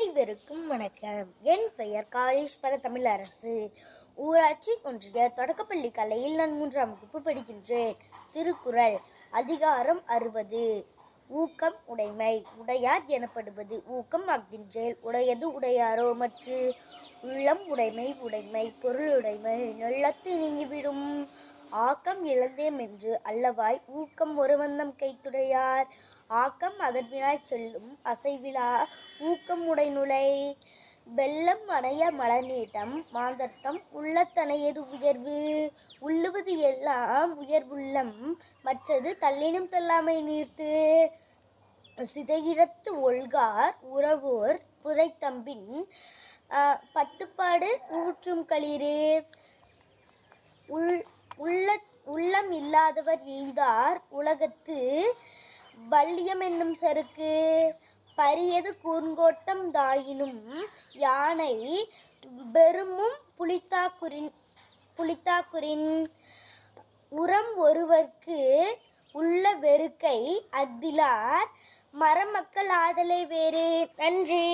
அனைவருக்கும் வணக்கம். என் பெயர் காளீஸ்வர தமிழரசு. ஊராட்சி ஒன்றிய தொடக்கப்பள்ளி கலையில் நான் மூன்றாம் வகுப்பு படிக்கின்றேன். திருக்குறள் அதிகாரம் அறுபது. ஊக்கம் உடைமை. உடையார் எனப்படுவது ஊக்கம் அஃதின்றேல் உடையது உடையாரோ மற்று. உள்ளம் உடைமை உடைமை. பொருளுடைமை நல்லத்து நீங்கிவிடும். ஆக்கம் இழந்தேம் என்று அல்லவாய் ஊக்கம் ஒருவந்தம் கைத்துடையார். ஆக்கம் அதன்பினாய் செல்லும் அசைவிலா ஊக்கம் உடைநுழை. வெள்ளம் அணைய மலநீட்டம் மாந்தர்த்தம் உள்ளத்தனையது உயர்வு? உள்ளுவது எல்லாம் உயர்வுள்ளம் மற்றது தள்ளினும் தள்ளாமை நீர்த்து. சிதையிடத்து ஒழ்கார் உறவோர் புதைத்தம்பின் பட்டுப்பாடு ஊற்றும் களிறு. உள் உள்ள உள்ளம் இல்லாதவர் எய்தார் உலகத்து. வல்லியம் என்னும் சருக்கு பரியது கூர்ங்கோட்டம் தாயினும் யானை பெருமும் புலித்தாக்குரின் புலித்தாக்குரின் உரம் ஒருவர்க்கு உள்ள வெறுக்கை அத்திலார். மரமக்கள் ஆதலை வேறு. நன்றி.